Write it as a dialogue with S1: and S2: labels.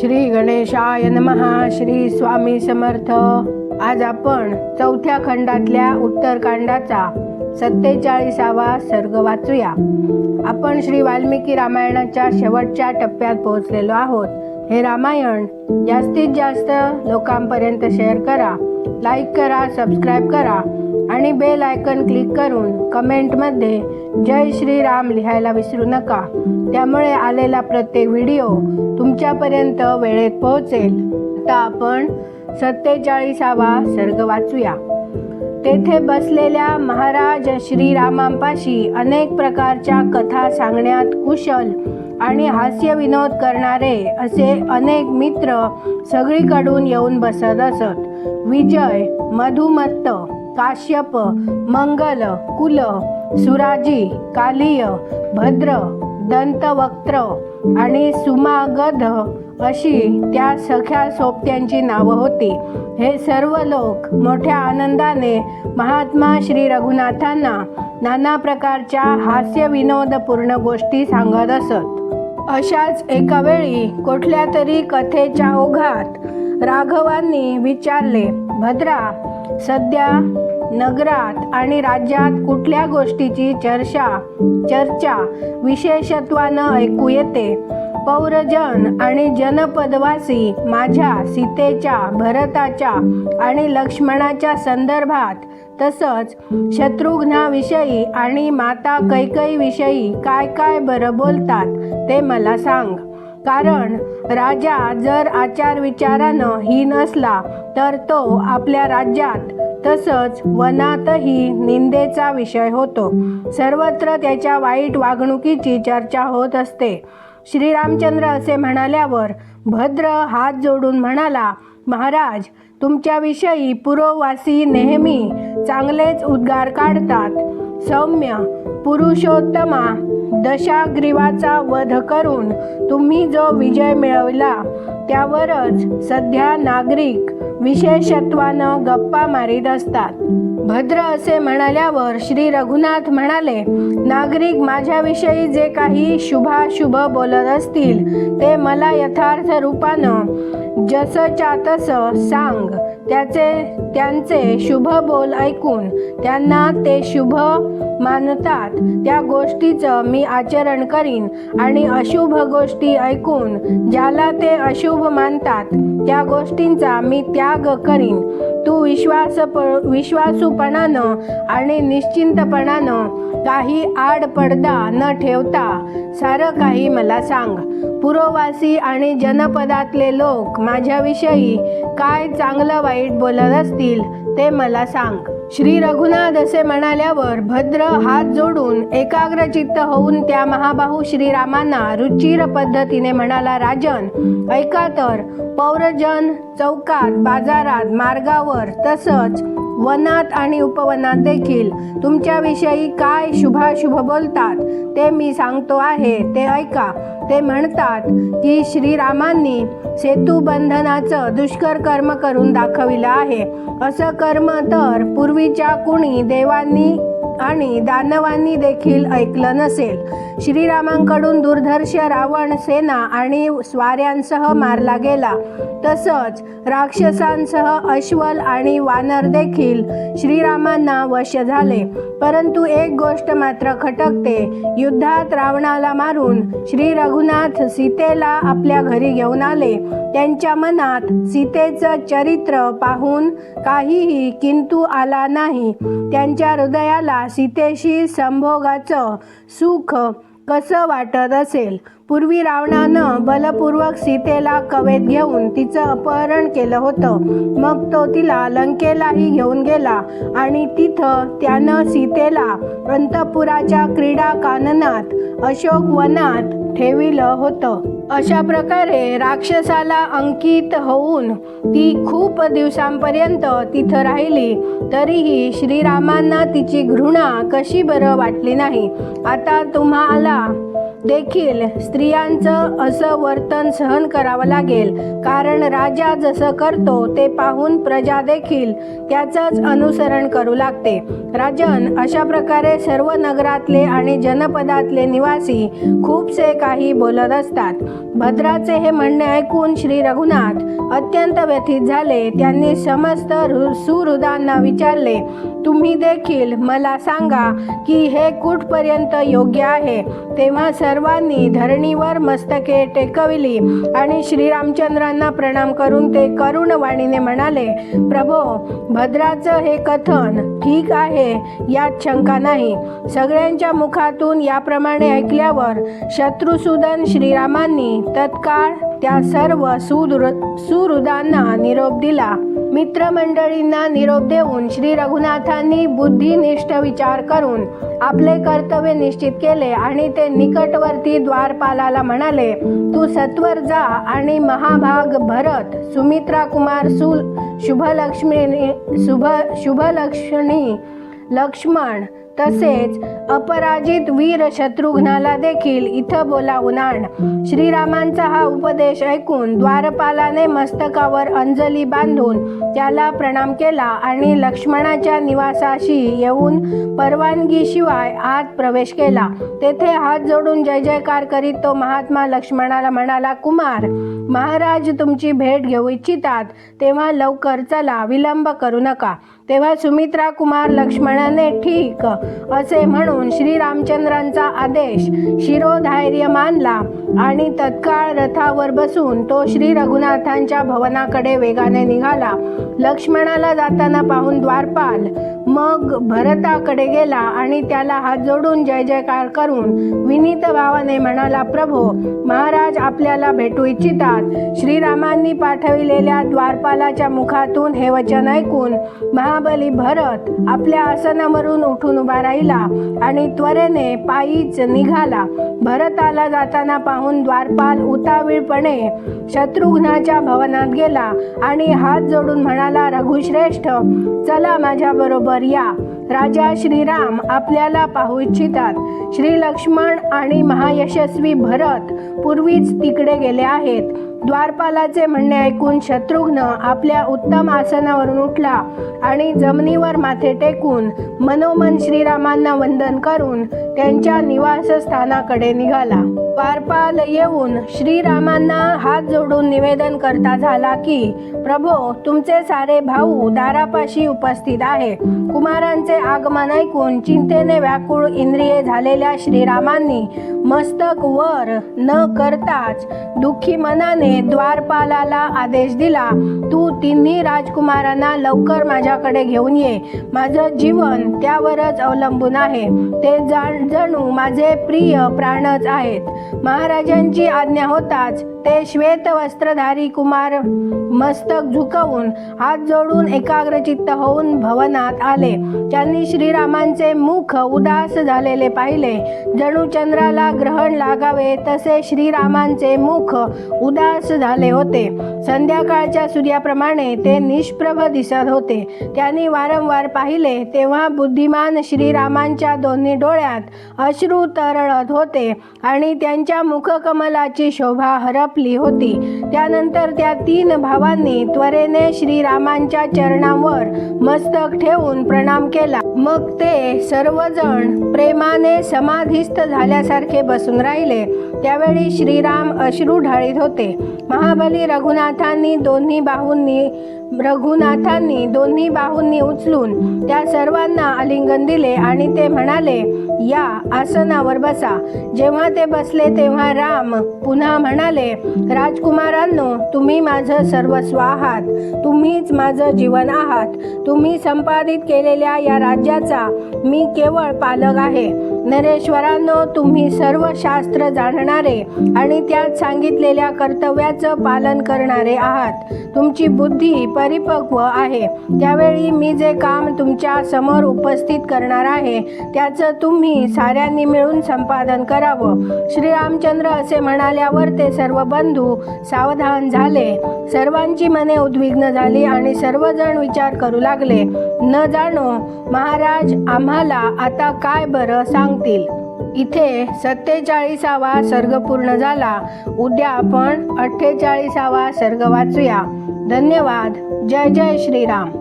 S1: श्री गणेशाय नमहा श्री स्वामी समर्थ. आज आपण चौथ्या खंडातल्या उत्तरकांडाचा सत्तेचाळीसावा सर्ग वाचूया. आपण श्री वाल्मिकी रामायणाच्या शेवटच्या टप्प्यात पोहोचलेलो आहोत. हे रामायण जास्तीत जास्त लोकांपर्यंत शेअर करा. लाईक करा सबस्क्राईब करा. आणि बेल आयकन क्लिक करून कमेंटमध्ये जय श्रीराम लिहायला विसरू नका. त्यामुळे आलेला प्रत्येक व्हिडिओ तुमच्यापर्यंत वेळेत पोहोचेल. आता आपण सत्तेचाळीसावा सर्ग वाचूया. तेथे बसलेल्या महाराज श्रीरामांपाशी अनेक प्रकारच्या कथा सांगण्यात कुशल आणि हास्य विनोद करणारे असे अनेक मित्र सगळीकडून येऊन बसत असत. विजय मधुमत्त काश्यप मंगल कुल सुराजी कालिय भद्र दंतवक्त्र आणि सुमागध अशी त्या सख्या सोबत्यांची नावं होती. हे सर्व लोक मोठ्या आनंदाने महात्मा श्री रघुनाथांना नाना प्रकारच्या हास्य विनोदपूर्ण गोष्टी सांगत असत. अशाच एका वेळी कुठल्या तरी कथेच्या ओघात राघवांनी विचारले भद्रा सध्या नगरात आणि राज्यात कुठल्या गोष्टीची चर्चा चर्चा विशेषत्वानं ऐकू येते? पौरजन आणि जनपदवासी माझ्या सीतेच्या भरताच्या आणि लक्ष्मणाच्या संदर्भात तसंच शत्रुघ्नाविषयी आणि माता कैकईविषयी काय काय बरं बोलतात ते मला सांग. कारण राजा जर आचार विचारानं ही नसला तर तो आपल्या राज्यात तसंच वनातही निंदेचा विषय होतो. सर्वत्र त्याच्या वाईट वागणुकीची चर्चा होत असते. श्रीरामचंद्र असे म्हणाल्यावर भद्र हात जोडून म्हणाला महाराज तुमच्याविषयी पुरोवासी नेहमी चांगलेच उद्गार काढतात. सौम्य पुरुषोत्तमा दशाग्रीवाचा वध करून तुम्ही जो विजय मिळवला त्यावरच सध्या नागरिक विशेषत्वानं गप्पा मारीत असतात. भद्र असे म्हणाल्यावर श्री रघुनाथ म्हणाले नागरिक माझ्याविषयी जे काही शुभाशुभ बोलत असतील ते मला यथार्थ रूपानं जसच्या तसं सांग. त्याचे त्यांचे शुभ बोल ऐकून त्यांना ते शुभ मानतात. त्या गोष्टीचं मी आचरण करीन आणि अशुभ गोष्टी ऐकून ज्याला ते अशुभ मानतात त्या गोष्टींचा मी त्याग करीन. तू विश्वास विश्वासूपणानं आणि निश्चिंतपणानं काही आड पडदा न ठेवता सारं काही मला सांग. पुरोवासी आणि जनपदातले लोक माझ्याविषयी काय चांगलं वाईट बोलत असतील ते मला सांग. श्री रघुनाथ असे म्हणाल्यावर भद्र हात जोडून एकाग्रचित्त होऊन त्या महाबाहू श्रीरामांना रुचिर पद्धतीने म्हणाला राजन ऐका तर. पौरजन चौकात बाजारात मार्गावर तसंच वनात आणि उपवनात देखील तुमच्याविषयी काय शुभाशुभ बोलतात ते मी सांगतो आहे. ते ऐका. ते म्हणतात की श्रीरामांनी सेतुबंधनाचं दुष्कर कर्म करून दाखविलं आहे. असं कर्म तर पूर्वीच्या कुणी देवांनी आणि दानवांनी देखील ऐकलं नसेल. श्रीरामांकडून दुर्धर्ष रावण सेना आणि स्वाऱ्यांसह मारला गेला. तसंच राक्षसांसह अश्वल आणि वानर देखील श्रीरामांना वश झाले. परंतु एक गोष्ट मात्र खटकते. युद्धात रावणाला मारून श्री रघुनाथ सीतेला आपल्या घरी घेऊन आले. त्यांच्या मनात सीतेचं चरित्र पाहून काहीही किंतू आला नाही. त्यांच्या हृदयाला सीतेशी संभोगाचं सुख कसं वाटत असेल? पूर्वी रावणानं बलपूर्वक सीतेला कवेत घेऊन तिचं अपहरण केलं होतं. मग तो तिला लंकेलाही घेऊन गेला आणि तिथं त्यानं सीतेला अंतपुराच्या क्रीडा काननात अशोक वनात ठेविलं होतं. अशा प्रकारे राक्षसाला अंकित होऊन ती खूप दिवसांपर्यंत तिथं राहिली. तरीही श्रीरामांना तिची घृणा कशी बरं वाटली नाही. आता तुम्हाला देखील स्त्रियांचं असं वर्तन सहन करावं लागेल. कारण राजा जसं करतो ते पाहून प्रजा देखील त्याचंच अनुसरण करू लागते. राजन अशा प्रकारे सर्व नगरातले आणि जनपदातले निवासी खूपसे काही बोलत असतात. भद्राचे हे म्हणणे ऐकून श्री रघुनाथ अत्यंत व्यथित झाले. त्यांनी समस्त रु- सुहृदांना विचारले तुम्ही देखील मला सांगा की हे कुठपर्यंत योग्य आहे? तेव्हा सर्वांनी धरणीवर मस्तके टेकविली आणि श्रीरामचंद्रांना प्रणाम करून ते करुणवाणीने म्हणाले प्रभो भद्राचं हे कथन ठीक आहे यात शंका नाही. सगळ्यांच्या मुखातून याप्रमाणे ऐकल्यावर शत्रुसूदन श्रीरामांनी तत्काळ त्या सर्व सुदृ सुहृदांना निरोप दिला. मित्रमंडळींना निरोप देऊन श्री रघुनाथांनी बुद्धिनिष्ठ विचार करून आपले कर्तव्य निश्चित केले आणि ते निकटवर्ती द्वारपालाला म्हणाले तू सत्वर जा आणि महाभाग भरत सुमित्रा कुमार सुल शुभलक्ष्मी शुभ शुभलक्ष्मी लक्ष्मण तसेच अपराजित वीर शत्रुघ्नाला देखील इथं बोलावून आण. श्रीरामांचा हा उपदेश ऐकून द्वारपालाने मस्तकावर अंजली बांधून त्याला प्रणाम केला आणि लक्ष्मणाच्या निवासाशी येऊन परवानगीशिवाय आत प्रवेश केला. तेथे हात जोडून जय जयकार करीत तो महात्मा लक्ष्मणाला म्हणाला कुमार महाराज तुमची भेट घेऊ इच्छितात तेव्हा लवकर चला विलंब करू नका. तेव्हा सुमित्रा कुमार लक्ष्मणाने ठीक असे म्हणून श्रीरामचंद्रांचा आदेश शिरोधैर्य मानला. आणि तत्काळ रथावर बसून तो श्री रघुनाथांच्या भवनाकडे वेगाने निघाला. लक्ष्मणाला जाताना पाहून द्वारपाल मग भरताकडे गेला आणि त्याला हात जोडून जय जयकार करून विनीत भावाने म्हणाला प्रभो महाराज आपल्याला भेटू इच्छितात. श्रीरामांनी पाठविलेल्या द्वारपालाच्या मुखातून हे वचन ऐकून महाबली भरत आपल्या आसनावरून उठून उभा राहिला आणि त्वरेने पायीच निघाला. भरताला जाताना पाहून द्वारपाल उतावीळपणे शत्रुघ्नाच्या भवनात गेला आणि हात जोडून म्हणाला रघुश्रेष्ठ चला माझ्याबरोबर या राजा श्रीराम आपल्याला पाहू इच्छितात. श्री लक्ष्मण आणि महायशस्वी भरत पूर्वीच तिकडे गेले आहेत. द्वारपालाचे म्हणणे ऐकून शत्रुघ्न आपल्या उत्तम आसनावरून उठला आणि जमिनीवर माथे टेकून मनोमन श्रीरामांना वंदन करून त्यांच्या निवासस्थानाकडे निघाला. द्वारपाल येऊन श्रीरामांना हात जोडून निवेदन करता झाला की प्रभो तुमचे सारे भाऊ दारापाशी उपस्थित आहे. कुमारांचे आगमन ऐकून चिंतेने व्याकुळ इंद्रिये झालेल्या श्रीरामांनी मस्तक वर न करताच दुःखी मनाने द्वारपालाला आदेश दिला तू तिन्ही राजकुमारांना लवकर माझ्याकडे घेऊन ये. माझं जीवन त्यावरच अवलंबून आहे. ते जाण जणू माझे प्रिय प्राणच आहेत. महाराजांची आज्ञा होताच ते श्वेत वस्त्रधारी कुमार मस्तक झुकवून हात जोडून एकाग्रचित्त होऊन भवनात आले. त्यांनी श्रीरामांचे मुख उदास झालेले पाहिले. जणू चंद्राला ग्रहण लागावे तसे श्रीरामांचे मुख उदास झाले होते. संध्याकाळच्या सूर्याप्रमाणे ते निष्प्रभ दिसत होते. त्यांनी वारंवार पाहिले तेव्हा बुद्धिमान श्रीरामांच्या दोन्ही डोळ्यात अश्रू तरळत होते आणि त्यांच्या मुखकमलाची शोभा हरपली होती. त्यानंतर त्या तीन भावांनी त्वरेने श्रीरामांच्या चरणांवर मस्तक ठेवून प्रणाम केला. मग ते सर्वजण प्रेमाने समाधिस्थ झाल्यासारखे बसून राहिले. त्यावेळी श्रीराम अश्रू ढाळीत होते. महाबली रघुनाथांनी दोन्ही बाहूंनी रघुनाथांनी दोन्ही बाहूंनी उचलून त्या सर्वांना आलिंगन दिले आणि ते म्हणाले या आसनावर बसा. जेव्हा ते बसले तेव्हा राम पुन्हा म्हणाले राजकुमारांनो तुम्ही माझं सर्वस्व आहात. तुम्हीच माझं जीवन आहात. तुम्ही संपादित केलेल्या या राज्याचा मी केवळ पालक आहे. नरेश्वरांनो तुम्ही सर्व शास्त्र जाणणारे आणि त्यात सांगितलेल्या कर्तव्याचं पालन करणारे आहात. तुमची बुद्धी परिपक्व आहे. त्यावेळी मी जे काम तुमच्यासमोर उपस्थित करणार आहे त्याचं तुम्ही साऱ्यांनी मिळून संपादन करावं. श्रीरामचंद्र असे म्हणाल्यावर ते सर्व बंधू सावधान झाले. सर्वांची मने उद्विग्न झाली आणि सर्वजण विचार करू लागले. न जाणो महाराज आम्हाला आता काय बरं सांग? सांगतील. इथे सत्तेचाळीसावा सर्ग पूर्ण झाला. उद्या आपण अठ्ठेचाळीसावा सर्ग वाचूया. धन्यवाद. जय जय श्रीराम.